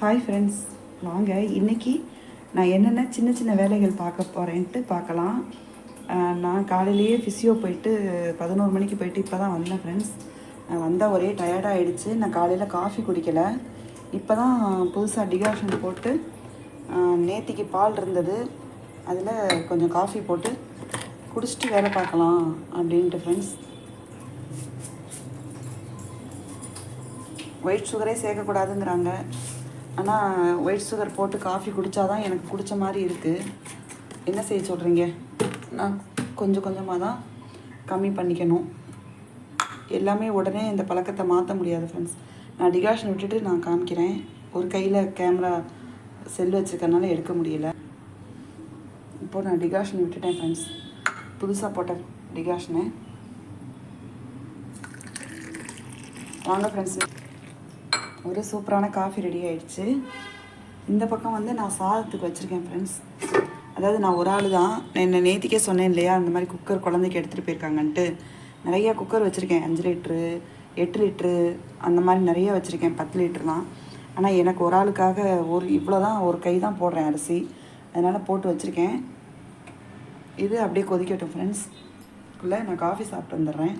Hi friends வாங்க இன்னைக்கு நான் என்னென்ன சின்ன சின்ன வேலைகள் பார்க்க போகிறேன்ட்டு பார்க்கலாம். நான் காலையிலேயே ஃபிசியோ போயிட்டு பதினோரு மணிக்கு போயிட்டு இப்போ தான் வந்தேன் ஃப்ரெண்ட்ஸ் வந்தால் ஒரே டயர்டாகிடுச்சு நான் காலையில் காஃபி குடிக்கலை. இப்போ தான் புதுசாக டிகாஷன் போட்டு நேத்திக்கு பால் இருந்தது. அதில் கொஞ்சம் காஃபி போட்டு குடிச்சிட்டு வேலை பார்க்கலாம் அப்படின்ட்டு ஃப்ரெண்ட்ஸ் ஒயிட் சுகரே சேர்க்கக்கூடாதுங்கிறாங்க. ஆனால் ஒயிட் சுகர் போட்டு காஃபி குடித்தாதான் எனக்கு குடித்த மாதிரி இருக்குது என்ன செய்ய சொல்கிறீங்க நான் கொஞ்சம் கொஞ்சமாக தான் கம்மி பண்ணிக்கணும். எல்லாமே உடனே இந்த பழக்கத்தை மாற்ற முடியாது ஃப்ரெண்ட்ஸ் நான் டிகாஷன் விட்டுட்டு நான் காமிக்கிறேன். ஒரு கையில் கேமரா செல் வச்சுருக்கறனால எடுக்க முடியல. இப்போது நான் டிகாஷன் விட்டுட்டேன் ஃப்ரெண்ட்ஸ் புதுசாக போட்ட டிகாஷனை வாங்க ஃப்ரெண்ட்ஸ் ஒரு சூப்பரான காஃபி ரெடி ஆயிடுச்சு. இந்த பக்கம் வந்து நான் சாதத்துக்கு வச்சுருக்கேன் ஃப்ரெண்ட்ஸ் அதாவது நான் ஒரு ஆள் தான். என்ன நேத்திக்கே சொன்னேன் இல்லையா அந்த மாதிரி குக்கர் குழந்தைக்கு எடுத்துகிட்டு போயிருக்காங்கன்ட்டு. நிறையா குக்கர் வச்சுருக்கேன். அஞ்சு லிட்ரு எட்டு லிட்ரு அந்த மாதிரி நிறைய வச்சுருக்கேன். பத்து லிட்டர்லாம் ஆனால் எனக்கு ஒரு ஆளுக்காக ஒரு இவ்வளோ தான் ஒரு கை தான் போடுறேன் அரிசி. அதனால் போட்டு வச்சுருக்கேன். இது அப்படியே கொதிக்கட்டும் ஃப்ரெண்ட்ஸ் குள்ளே நான் காஃபி சாப்பிட்டு வந்துடுறேன்.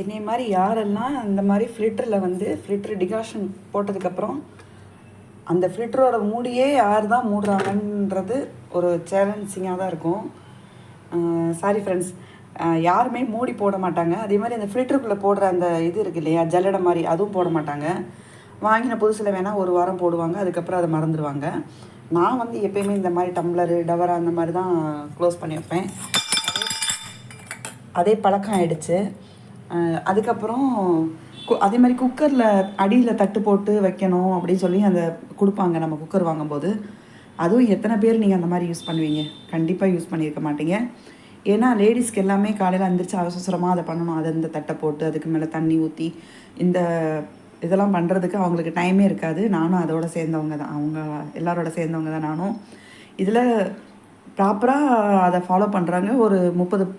என்னை மாதிரி யாரெல்லாம் அந்த மாதிரி ஃபில்டரில் வந்து ஃபில்டர் டிகாஷன் போட்டதுக்கப்புறம் அந்த ஃபில்டரோட மூடியே யார் தான் மூடுறாங்கன்றது ஒரு சேலஞ்சிங்காக தான் இருக்கும். சாரி ஃப்ரெண்ட்ஸ் யாருமே மூடி போட மாட்டாங்க. அதே மாதிரி அந்த ஃபில்டருக்குள்ளே போடுற அந்த இது இருக்கு இல்லையா ஜல்லடை மாதிரி அதுவும் போட மாட்டாங்க. வாங்கின புதுசில் வேணால் ஒரு வாரம் போடுவாங்க அதுக்கப்புறம் அதை மறந்துடுவாங்க நான் வந்து எப்பயுமே இந்த மாதிரி டம்ளரு டவரா அந்த மாதிரி தான் க்ளோஸ் பண்ணி வைப்பேன். அதே பழக்கம் ஆயிடுச்சு. அதுக்கப்புறம் கு- அதே மாதிரி குக்கரில் அடியில் தட்டு போட்டு வைக்கணும் அப்படின்னு சொல்லி அந்த கொடுப்பாங்க. நம்ம குக்கர் வாங்கும்போது அதுவும் எத்தனை பேர் நீங்கள் அந்த மாதிரி யூஸ் பண்ணுவீங்க? கண்டிப்பாக யூஸ் பண்ணியிருக்க மாட்டீங்க. ஏன்னா லேடிஸ்க்கு எல்லாமே காலையில் அந்திரிச்சு அவசரமாக அதை பண்ணணும். அதை இந்த தட்டை போட்டு அதுக்கு மேலே தண்ணி ஊற்றி இந்த இதெல்லாம் பண்ணுறதுக்கு அவங்களுக்கு டைமே இருக்காது. நானும் அதோட சேர்ந்தவங்க தான். அவங்க எல்லாரோட சேர்ந்தவங்க தான் நானும். இதில் ப்ராப்பராக அதை ஃபாலோ பண்ணுறாங்க ஒரு முப்பது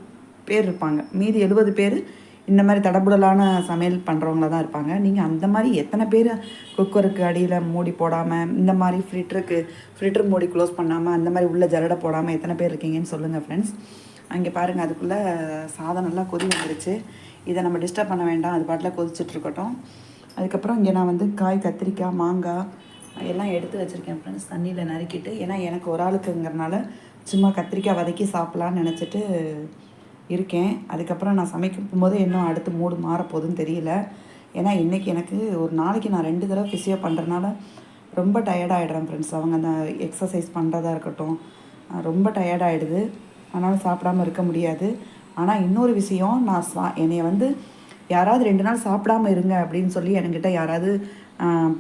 பேர் இருப்பாங்க. மீதி எழுபது பேர் இந்த மாதிரி தடபுடலான சமையல் பண்ணுறவங்கள தான் இருப்பாங்க. நீங்கள் அந்த மாதிரி எத்தனை பேர் குக்கருக்கு அடியில் மூடி போடாமல் இந்த மாதிரி ஃப்ரிட்டருக்கு ஃப்ரிட்டர் மூடி க்ளோஸ் பண்ணாமல் அந்த மாதிரி உள்ள ஜரடை போடாமல் எத்தனை பேர் இருக்கீங்கன்னு சொல்லுங்கள் ஃப்ரெண்ட்ஸ் அங்கே பாருங்கள் அதுக்குள்ளே சாதம் நல்லா கொதி வந்துருச்சு. இதை நம்ம டிஸ்டர்ப் பண்ண வேண்டாம் அது பாட்டில் கொதிச்சுட்ருக்கட்டும் அதுக்கப்புறம் இங்கே நான் வந்து காய் கத்திரிக்காய் மாங்காய் எல்லாம் எடுத்து வச்சுருக்கேன் ஃப்ரெண்ட்ஸ் தண்ணியில் நறுக்கிட்டு ஏன்னா எனக்கு ஒரு ஆளுக்குங்கிறனால சும்மா கத்திரிக்காய் வதக்கி சாப்பிட்லான்னு நினச்சிட்டு இருக்கேன். அதுக்கப்புறம் நான் சமைக்கும் போது இன்னும் அடுத்து மூடு மாறப்போகுதுன்னு தெரியல. ஏன்னா இன்றைக்கி எனக்கு ஒரு நாளைக்கு நான் ரெண்டு தடவை ஃபிசியோ பண்ணுறதுனால ரொம்ப டயர்டாகிடுறேன் ஃப்ரெண்ட்ஸ் அவங்க அந்த எக்ஸசைஸ் பண்ணுறதா இருக்கட்டும் ரொம்ப டயர்டாகிடுது அதனால் சாப்பிடாம இருக்க முடியாது. ஆனால் இன்னொரு விஷயம் நான் சா என்னைய வந்து யாராவது ரெண்டு நாள் சாப்பிடாம இருங்க அப்படின்னு சொல்லி என்கிட்ட யாராவது ஆஹ்,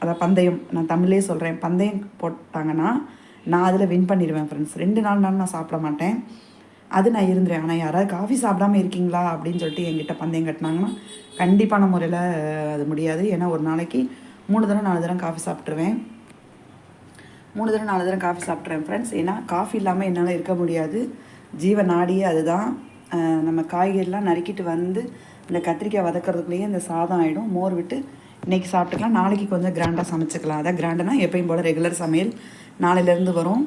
அதான் பந்தயம் நான் தமிழ்லேயே சொல்கிறேன் பந்தயம் போட்டாங்கன்னா நான் அதில் வின் பண்ணிடுவேன் ஃப்ரெண்ட்ஸ் ரெண்டு நாள் நாள் நான் சாப்பிட மாட்டேன். அது நான் இருந்துறேன். ஆனால் யாராவது காஃபி சாப்பிடாம இருக்கீங்களா? அப்படின்னு சொல்லிட்டு என்கிட்ட பந்தயம் கட்டினாங்கன்னா கண்டிப்பான முறையில் அது முடியாது. ஏன்னா ஒரு நாளைக்கு மூணு தடவை நாலு தடவை காஃபி சாப்பிட்ருவேன் மூணு தடவை நாலு தடவை காஃபி சாப்பிட்றேன் ஃப்ரெண்ட்ஸ் ஏன்னா காஃபி இல்லாமல் என்னால் இருக்க முடியாது. ஜீவ நாடியே அதுதான். நம்ம காய்கறிலாம் நறுக்கிட்டு வந்து இந்த கத்திரிக்காய் வதக்கிறதுக்குள்ளேயே இந்த சாதம் ஆகிடும் மோர் விட்டு இன்றைக்கி சாப்பிட்டுக்கலாம். நாளைக்கு கொஞ்சம் கிராண்டாக சமைச்சிக்கலாம். அதான் கிராண்டுனா எப்பயும் போல் ரெகுலர் சமையல். நாளையிலேருந்து வரும்.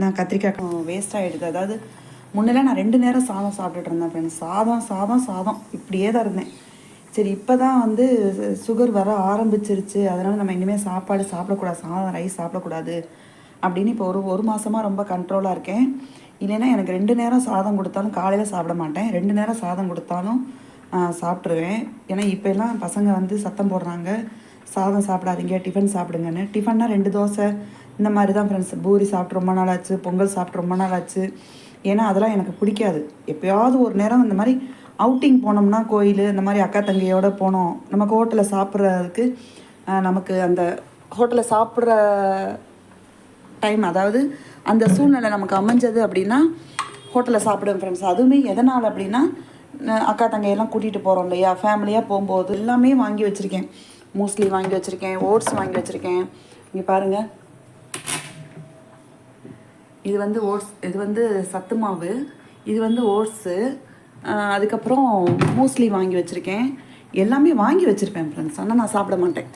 நான் கத்திரிக்காய் வேஸ்ட் ஆகிடுது அதாவது முன்னெல்லாம் நான் ரெண்டு நேரம் சாதம் சாப்பிட்டுட்டு இருந்தேன் ஃப்ரெண்ட்ஸ் சாதம் சாதம் சாதம். இப்படியே தான் இருந்தேன். சரி இப்போ தான் வந்து சுகர் வர ஆரம்பிச்சிருச்சு. அதனால் நம்ம இனிமேல் சாப்பாடு சாப்பிடக்கூடாது. சாதம் ரைஸ் சாப்பிடக்கூடாது. அப்படின்னு இப்போ ஒரு ஒரு மாதமாக ரொம்ப கண்ட்ரோலாக இருக்கேன். இல்லைன்னா எனக்கு ரெண்டு நேரம் சாதம் கொடுத்தாலும் காலையில் சாப்பிட மாட்டேன். ரெண்டு நேரம் சாதம் கொடுத்தாலும் சாப்பிட்ருவேன் ஏன்னா இப்போ எல்லாம் பசங்க வந்து சத்தம் போடுறாங்க. சாதம் சாப்பிடாதீங்க டிஃபன் சாப்பிடுங்கன்னு. டிஃபன்னா ரெண்டு தோசை. இந்த மாதிரி தான் ஃப்ரெண்ட்ஸ் பூரி சாப்பிட்டு ரொம்ப நாள் ஆச்சு. பொங்கல் சாப்பிட்டு ரொம்ப நாள் ஆச்சு. ஏன்னா அதெல்லாம் எனக்கு பிடிக்காது. எப்பயாவது ஒரு நேரம் இந்த மாதிரி அவுட்டிங் போனோம்னா கோயில் இந்த மாதிரி அக்கா தங்கையோடு போனோம். நமக்கு ஹோட்டலில் சாப்பிட்றதுக்கு நமக்கு அந்த ஹோட்டலில் சாப்பிட்ற டைம் அதாவது அந்த சூழ்நிலை நமக்கு அமைஞ்சது அப்படின்னா ஹோட்டலில் சாப்பிடுவேன் ஃப்ரெண்ட்ஸ் அதுவுமே எதனால் அப்படின்னா அக்கா தங்கையெல்லாம் கூட்டிகிட்டு போகிறோம் இல்லையா? ஃபேமிலியாக போகும்போது எல்லாமே வாங்கி வச்சுருக்கேன். மூஸ்லி வாங்கி வச்சுருக்கேன். ஓட்ஸ் வாங்கி வச்சுருக்கேன். இங்கே பாருங்கள் இது வந்து ஓட்ஸ் இது வந்து சத்து மாவு இது வந்து ஓட்ஸு அதுக்கப்புறம் மூஸ்லி வாங்கி வச்சுருக்கேன். எல்லாமே வாங்கி வச்சுருப்பேன் ஃப்ரெண்ட்ஸ் ஆனால் நான் சாப்பிட மாட்டேன்.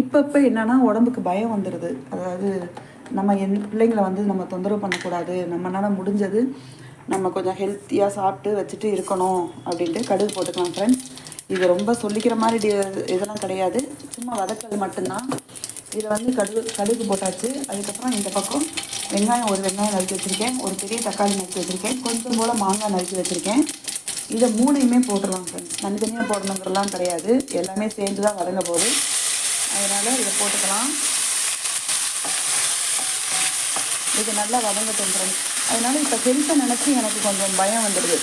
இப்போ இப்போ என்னன்னா உடம்புக்கு பயம் வந்துடுது அதாவது நம்ம என் பிள்ளைங்களை வந்து நம்ம தொந்தரவு பண்ணக்கூடாது. நம்மளால முடிஞ்சது நம்ம கொஞ்சம் ஹெல்த்தியாக சாப்பிட்டு வச்சுட்டு இருக்கணும் அப்படின்ட்டு கடுகு போட்டுக்கலாம் ஃப்ரெண்ட்ஸ் இது ரொம்ப சொல்லிக்கிற மாதிரி இதெல்லாம் கிடையாது. சும்மா வதக்கல் மட்டும்தான். இதில் வந்து கடுகு கடுகு போட்டாச்சு. அதுக்கப்புறம் இந்த பக்கம் வெங்காயம் ஒரு வெங்காயம் நறுக்கி வச்சுருக்கேன். ஒரு பெரிய தக்காளி நறுக்கி வச்சுருக்கேன். கொஞ்சம் போல் மாங்காய் நறுக்கி வச்சுருக்கேன். இதை மூணையுமே போட்டுடலாம் ஃப்ரெண்ட்ஸ் தனித்தனியாக போடணுங்கிறலாம் கிடையாது. எல்லாமே சேர்ந்து தான் வதங்க போகுது. அதனால் இதை போட்டுக்கலாம். இது நல்லா வதங்கட்டும் ஃப்ரெண்ட்ஸ் அதனால இப்போ ஹெல்த்தை நினச்சி எனக்கு கொஞ்சம் பயம் வந்துடுது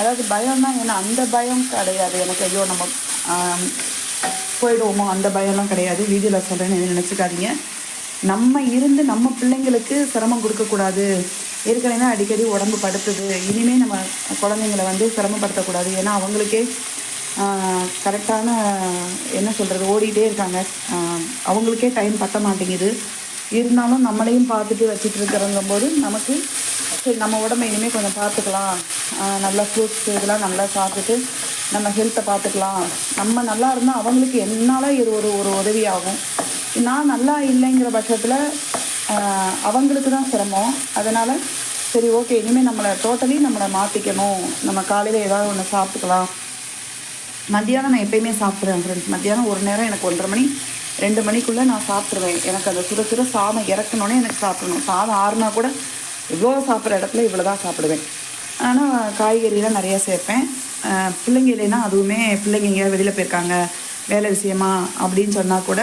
அதாவது பயம்னா ஏன்னா அந்த பயம் கிடையாது. எனக்கு ஐயோ நம்ம போயிடுவோமோ? அந்த பயம்லாம் கிடையாது. வீடியோவில் சொல்கிறேன்னு நினச்சிக்காதீங்க. நம்ம இருந்து நம்ம பிள்ளைங்களுக்கு சிரமம் கொடுக்கக்கூடாது. ஏற்கனவே அடிக்கடி உடம்பு படுத்துது. இனிமேல் நம்ம குழந்தைங்களை வந்து சிரமப்படுத்தக்கூடாது. ஏன்னா அவங்களுக்கே கரெக்டான என்ன சொல்கிறது ஓடிட்டே இருக்காங்க. அவங்களுக்கே டைம் பத்த மாட்டேங்குது. இருந்தாலும் நம்மளையும் பார்த்துட்டு வச்சுட்டு இருக்கிறங்கும் போது நமக்கு சரி நம்ம உடம்பை இனிமேல் கொஞ்சம் பார்த்துக்கலாம். நல்லா ஃப்ரூட்ஸ் இதெல்லாம் நல்லா சாப்பிட்டுட்டு நம்ம ஹெல்த்தை பார்த்துக்கலாம். நம்ம நல்லா இருந்தால் அவங்களுக்கு என்னால் இது ஒரு ஒரு உதவி ஆகும் நான் நல்லா இல்லைங்கிற பட்சத்தில் அவங்களுக்கு தான் சிரமம். அதனால் சரி ஓகே இனிமேல் நம்மளை டோட்டலி நம்மளை மாற்றிக்கணும் நம்ம காலையில் ஏதாவது ஒன்று சாப்பிட்டுக்கலாம். மத்தியானம் நான் எப்பயுமே சாப்பிட்றேன் ஃப்ரெண்ட்ஸ் மத்தியானம் ஒரு நேரம் எனக்கு ஒன்றரை மணி ரெண்டு மணிக்குள்ளே நான் சாப்பிட்ருவேன் எனக்கு அந்த சுட சுட சாதம் இறக்கணுன்னே எனக்கு சாப்பிடணும். சாதம் ஆறுனா கூட இவ்வளோ சாப்பிட்ற இடத்துல இவ்வளோ தான் சாப்பிடுவேன். ஆனால் காய்கறிலாம் நிறையா சேர்ப்பேன். பிள்ளைங்க இல்லைன்னா அதுவுமே பிள்ளைங்க எங்கேயாவது வெளியில் போயிருக்காங்க. வேலை விஷயமா அப்படின்னு சொன்னால் கூட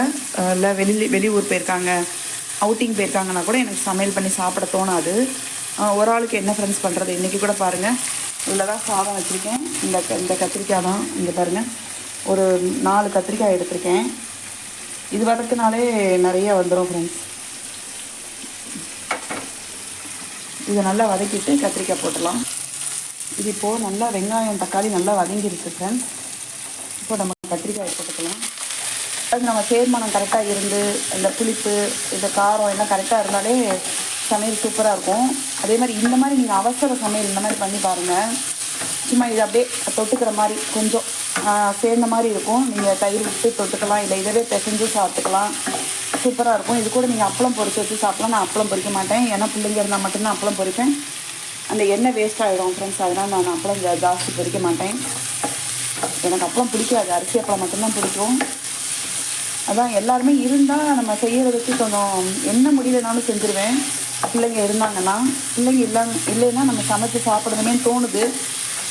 இல்லை வெளி வெளியூர் போயிருக்காங்க அவுட்டிங் போயிருக்காங்கன்னா கூட எனக்கு சமையல் பண்ணி சாப்பிட தோணாது. ஒரு ஆளுக்கு என்ன ஃப்ரெண்ட்ஸ் பண்ணுறது இன்றைக்கி கூட பாருங்கள் இவ்வளோ தான் சாதம் வச்சுருக்கேன். இந்த க- இந்த கத்திரிக்காய் தான் இங்கே பாருங்கள் ஒரு நாலு கத்திரிக்காய் எடுத்திருக்கேன். இது வதக்குனாலே நிறைய வந்துடும் ஃப்ரெண்ட்ஸ் இதை நல்லா வதக்கிட்டு கத்திரிக்காய் போட்டுடலாம். இது இப்போது நல்லா வெங்காயம் தக்காளி நல்லா வதங்கிருச்சு ஃப்ரெண்ட்ஸ் இப்போ நம்ம கத்திரிக்காய் போட்டுக்கலாம் அது நம்ம சேர்மானம் கரெக்டாக இருந்து இந்த புளிப்பு இந்த காரம் எல்லாம் கரெக்டாக இருந்தாலே சமையல் சூப்பராக இருக்கும். அதே மாதிரி இந்த மாதிரி நீங்கள் அவசர சமையல் இந்த மாதிரி பண்ணி பாருங்கள் சும்மா இது அப்படியே தொட்டுக்கிற மாதிரி கொஞ்சம் சேர்ந்த மாதிரி இருக்கும். நீங்கள் தயிர் விட்டு தொட்டுக்கலாம். இல்லை இதவே பிசைஞ்சு சாப்பிட்டுக்கலாம். சூப்பராக இருக்கும். இது கூட நீங்கள் அப்பளம் பொரிச்சு வச்சு சாப்பிடலாம். நான் அப்பளம் பொறிக்க மாட்டேன். ஏன்னா பிள்ளைங்க இருந்தால் மட்டும்தான் அப்பளம் பொரிப்பேன். அந்த எண்ணெய் வேஸ்ட் ஆகிடும் ஃப்ரெண்ட்ஸ் அதனால் நான் அப்பளம் ஜாஸ்தி பொறிக்க மாட்டேன். எனக்கு அப்பளம் பிடிக்காது. அரிசி அப்பளம் மட்டும்தான் பிடிக்கும். அதான் எல்லாருமே இருந்தால் நம்ம செய்கிறதுக்கு கொஞ்சம் என்ன முடியலனாலும் செஞ்சுருவேன். பிள்ளைங்க இருந்தாங்கன்னா பிள்ளைங்க இல்லை இல்லைன்னா நம்ம சமைச்சு சாப்பிடணுமே தோணுது.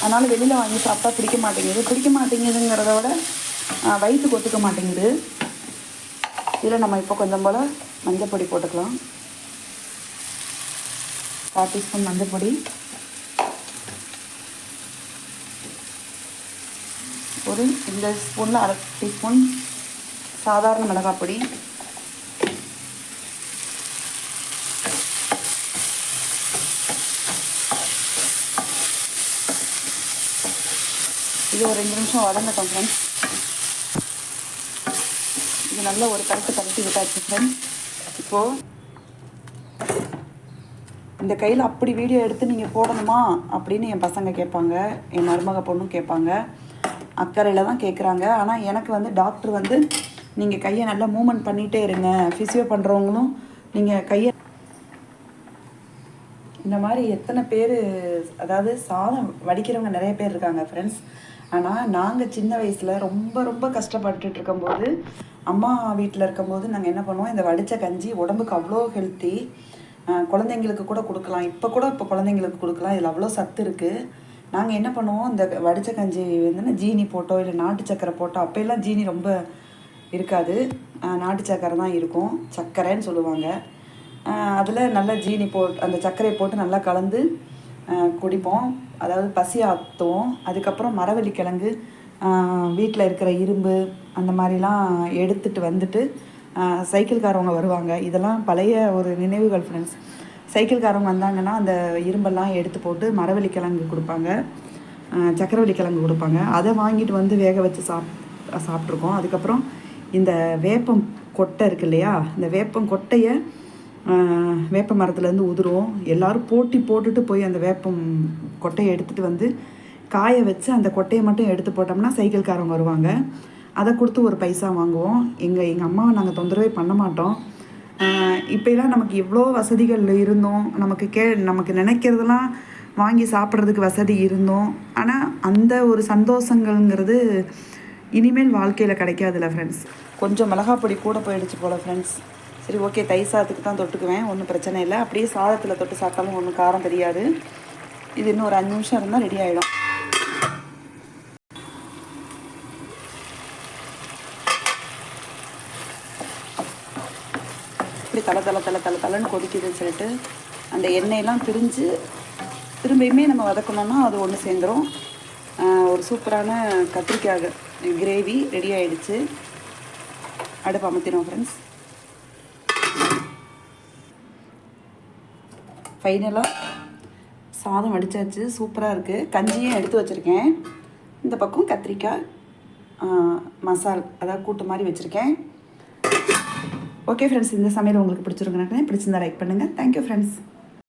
அதனால் வெளியில் வாங்கி சாப்பிட்டா பிடிக்க மாட்டேங்குது. பிடிக்க மாட்டேங்குதுங்கிறத விட வயிற்று வயிற்றுக்கு ஒத்துக்க மாட்டேங்குது. இதில் நம்ம இப்போ கொஞ்சம் போல் மஞ்சள் பொடி போட்டுக்கலாம். கால் டீஸ்பூன் மஞ்சள் பொடி போது இந்த ஸ்பூனில் அரை டீஸ்பூன் சாதாரண மிளகாய் பொடி. இது ஒரு ரெண்டு நிமிஷம் வதங்கட்டும் ஃப்ரெண்ட்ஸ் இது நல்ல ஒரு கருத்து கருத்தி விட்டாச்சு ஃப்ரெண்ட்ஸ் இப்போது இந்த கையில் அப்படி வீடியோ எடுத்து நீங்கள் போடணுமா அப்படின்னு என் பசங்க கேட்பாங்க. என் மருமக பொண்ணும் கேட்பாங்க. அக்கறையில் தான் கேட்குறாங்க ஆனால் எனக்கு வந்து டாக்டர் வந்து நீங்கள் கையை நல்லா மூமெண்ட் பண்ணிகிட்டே இருங்க. ஃபிசியோ பண்ணுறவங்களும் நீங்கள் கையை இந்த மாதிரி எத்தனை பேர் அதாவது சாதம் வடிக்கிறவங்க நிறைய பேர் இருக்காங்க ஃப்ரெண்ட்ஸ் ஆனால் நாங்கள் சின்ன வயசில் ரொம்ப ரொம்ப கஷ்டப்பட்டுட்டு இருக்கும்போது அம்மா வீட்டில் இருக்கும்போது நாங்கள் என்ன பண்ணுவோம்? இந்த வடித்த கஞ்சி உடம்புக்கு அவ்வளோ ஹெல்த்தி குழந்தைங்களுக்கு கூட கொடுக்கலாம். இப்போ கூட இப்போ குழந்தைங்களுக்கு கொடுக்கலாம். இதில் அவ்வளோ சத்து இருக்குது நாங்கள் என்ன பண்ணுவோம் இந்த வடித்த கஞ்சி வந்து ஜீனி போட்டோ இல்லை நாட்டு சக்கரை போட்டோ அப்போல்லாம் ஜீனி ரொம்ப இருக்காது. நாட்டு சக்கரை தான் இருக்கும். சர்க்கரைன்னு சொல்லுவாங்க. அதில் நல்லா ஜீனி போட் அந்த சர்க்கரையை போட்டு நல்லா கலந்து குடிப்போம். அதாவது பசி ஆற்றுவோம் அதுக்கப்புறம் மரவள்ளி கிழங்கு வீட்டில் இருக்கிற இரும்பு அந்த மாதிரிலாம் எடுத்துட்டு வந்துட்டு சைக்கிள்காரவங்க வருவாங்க. இதெல்லாம் பழைய ஒரு நினைவுகள் ஃப்ரெண்ட்ஸ் சைக்கிள்காரவங்க வந்தாங்கன்னா அந்த இரும்பெல்லாம் எடுத்து போட்டு மரவள்ளி கிழங்கு கொடுப்பாங்க. சக்கரவள்ளி கிழங்கு கொடுப்பாங்க. அதை வாங்கிட்டு வந்து வேக வச்சு சாப் சாப்பிட்ருக்கோம். அதுக்கப்புறம் இந்த வேப்பம் கொட்டை இருக்கு இல்லையா? இந்த வேப்பம் கொட்டையை வேப்ப மரத்துலேருந்து உதிரும் எல்லாரும் போட்டி போட்டுட்டு போய் அந்த வேப்பம் கொட்டையை எடுத்துகிட்டு வந்து காய வச்சு அந்த கொட்டையை மட்டும் எடுத்து போட்டோம்னா சைக்கிள்காரங்க வருவாங்க. அதை கொடுத்து ஒரு பைசா வாங்குவோம். எங்கள் எங்கள் அம்மாவை நாங்கள் தொந்தரவே பண்ண மாட்டோம். இப்போலாம் நமக்கு எவ்வளோ வசதிகள் இருந்தோம். நமக்கு கே நமக்கு நினைக்கிறதெல்லாம் வாங்கி சாப்பிட்றதுக்கு வசதி இருந்தோம். ஆனால் அந்த ஒரு சந்தோஷங்கள்ங்கிறது இனிமேல் வாழ்க்கையில் கிடைக்காதுல்ல ஃப்ரெண்ட்ஸ் கொஞ்சம் மிளகாப் பொடி கூட போயிடுச்சு போல் ஃப்ரெண்ட்ஸ் சரி ஓகே தயிர் சாதத்துக்கு தான் தொட்டுக்குவேன். ஒன்றும் பிரச்சனை இல்லை. அப்படியே சாதத்தில் தொட்டு சாப்பிட்டாலும் ஒன்றும் காரம் தெரியாது. இது இன்னும் ஒரு அஞ்சு நிமிஷம் இருந்தால் ரெடி ஆகிடும் தலை தலை தலை தலை தலைன்னு கொதிக்குதுன்னு சொல்லிட்டு அந்த எண்ணெயெல்லாம் பிரிஞ்சு திரும்பியுமே நம்ம வதக்கணும்னா அது ஒன்று சேர்ந்துரும். ஒரு சூப்பரான கத்திரிக்காய் கிரேவி ரெடி ஆகிடுச்சு அடுப்பு அமர்த்தினோம் ஃப்ரெண்ட்ஸ் ஃபைனலாக சாதம் வடித்தாச்சு சூப்பராக இருக்குது கஞ்சியும் எடுத்து வச்சுருக்கேன். இந்த பக்கம் கத்திரிக்காய் மசால் அதாவது கூட்டு மாதிரி வச்சுருக்கேன். ஓகே ஃப்ரெண்ட்ஸ் இந்த சமையல் உங்களுக்கு பிடிச்சிருக்குன்னு பிடிச்சிருந்தா லைக் பண்ணுங்கள் தேங்க்யூ ஃப்ரெண்ட்ஸ்